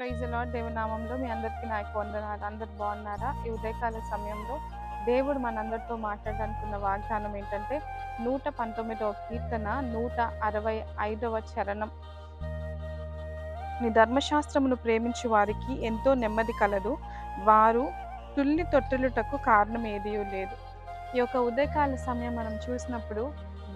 Praise lord దేవునామంలో మీ అందరికీ నా యొక్క వందనాలు. అందరు బాగున్నారా? ఈ ఉదయకాల సమయంలో దేవుడు మనందరితో మాట్లాడాలనుకున్న వాగ్దానం ఏంటంటే నూట పంతొమ్మిదవ కీర్తన నూట అరవై ఐదవ చరణం. నీ ధర్మశాస్త్రమును ప్రేమించు వారికి ఎంతో నెమ్మది కలదు. వారు తుల్లి తొట్టులుటకు కారణం ఏదీ లేదు. ఈ యొక్క ఉదయకాల సమయం మనం చూసినప్పుడు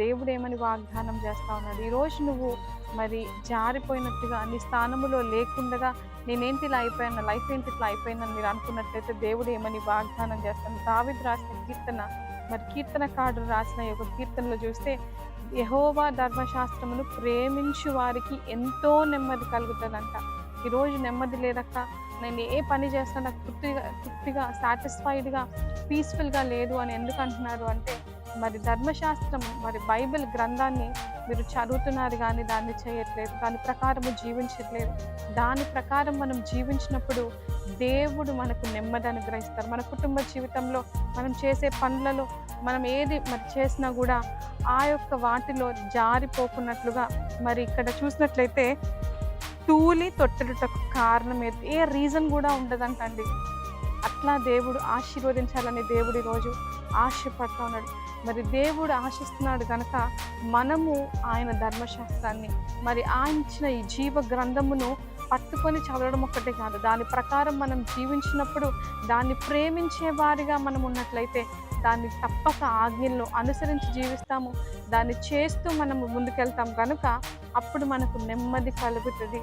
దేవుడు ఏమని వాగ్దానం చేస్తా ఉన్నాడు. ఈరోజు నువ్వు మరి జారిపోయినట్టుగా నీ స్థానములో లేకుండగా నేనేంటి ఇలా అయిపోయాను లైఫ్ ఏంటి ఇట్లా అయిపోయిందని మీరు అనుకున్నట్లయితే దేవుడు ఏమని వాగ్దానం చేస్తాను. దావిద్ రాసిన కీర్తన మరి కీర్తనకారుడు రాసిన యొక్క కీర్తనలో చూస్తే యహోవా ధర్మశాస్త్రమును ప్రేమించు వారికి ఎంతో నెమ్మది కలుగుతుందంట. ఈరోజు నెమ్మది లేదక్క నేను ఏ పని చేస్తాను నాకు తృప్తిగా తృప్తిగా సాటిస్ఫైడ్గా పీస్ఫుల్గా లేదు అని ఎందుకు అంటున్నారు అంటే మరి ధర్మశాస్త్రం మరి బైబిల్ గ్రంథాన్ని మీరు చదువుతున్నారు కానీ దాన్ని చేయట్లేదు దాని ప్రకారము జీవించట్లేదు. దాని ప్రకారం మనం జీవించినప్పుడు దేవుడు మనకు నెమ్మది అనుగ్రహిస్తారు. మన కుటుంబ జీవితంలో మనం చేసే పనులలో మనం ఏది మరి చేసినా కూడా ఆ యొక్క వాటిలో జారిపోకున్నట్లుగా మరి ఇక్కడ చూసినట్లయితే తూలి తొట్టడుటకు కారణం ఏది? ఏ రీజన్ కూడా ఉండదంటండి. అట్లా దేవుడు ఆశీర్వదించాలని దేవుడు ఈరోజు ఆశపడుతూ ఉన్నాడు. మరి దేవుడు ఆశిస్తున్నాడు కనుక మనము ఆయన ధర్మశాస్త్రాన్ని మరి ఆయించిన ఈ జీవ గ్రంథమును పట్టుకొని చదవడం ఒక్కటే కాదు దాని ప్రకారం మనం జీవించినప్పుడు దాన్ని ప్రేమించే వారిగా మనం ఉన్నట్లయితే దాన్ని తప్పక ఆజ్ఞలను అనుసరించి జీవిస్తాము. దాన్ని చేస్తూ మనము ముందుకెళ్తాం కనుక అప్పుడు మనకు నెమ్మది కలుగుతుంది.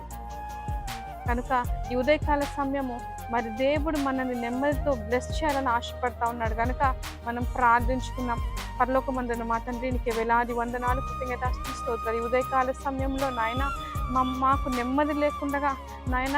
కనుక ఈ ఉదయకాల సమయము మరి దేవుడు మనల్ని నెమ్మదితో బ్లెస్ చేయాలని ఆశపడతా ఉన్నాడు. కనుక మనం ప్రార్థించుకున్నాం పరలోకమందున మా తండ్రి నీకు వేలాది వందనాలు కృతజ్ఞత స్తోత్రాలు. ఈ ఉదయకాల సమయంలో నాయన మా మాకు నెమ్మది లేకుండగా నాయన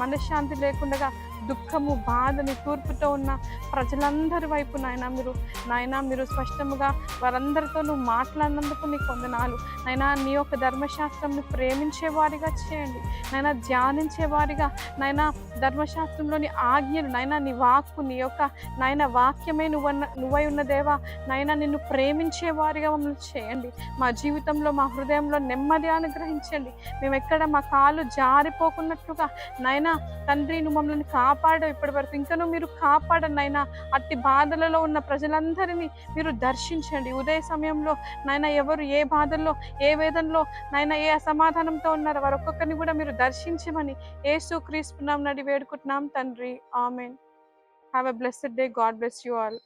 మనశ్శాంతి లేకుండగా దుఃఖము బాధని తూర్పుతో ఉన్న ప్రజలందరి వైపు నాయన మీరు నాయన మీరు స్పష్టముగా వారందరితో నువ్వు మాట్లాడినందుకు నీ కొందనాలు నాయన నీ యొక్క ధర్మశాస్త్రంని ప్రేమించేవారిగా చేయండి. నాయన ధ్యానించేవారిగా నాయన ధర్మశాస్త్రంలోని ఆజ్ఞలు నాయన నీ వాక్కు నీ యొక్క నాయన వాక్యమే నువ్వన్న నువ్వై ఉన్న దేవా నాయన నిన్ను ప్రేమించేవారిగా మమ్మల్ని చేయండి. మా జీవితంలో మా హృదయంలో నెమ్మది అనుగ్రహించండి. మేము ఎక్కడ మా కాలు జారిపోకున్నట్లుగా నాయన తండ్రి నువ్వు మమ్మల్ని కాపాడు ఇప్పటి వరకు. ఇంకనూ మీరు కాపాడండి నాయన. అట్టి బాధలలో ఉన్న ప్రజలందరినీ మీరు దర్శించండి. ఉదయ సమయంలో నాయన ఎవరు ఏ బాధల్లో ఏ వేదనలో నాయన ఏ అసమాధానంతో ఉన్నారో వారు ఒక్కొక్కరిని కూడా మీరు దర్శించమని ఏసు క్రీస్తున్నాం నడి వేడుకుంటున్నాం తండ్రి. Amen. Have a blessed day God bless you all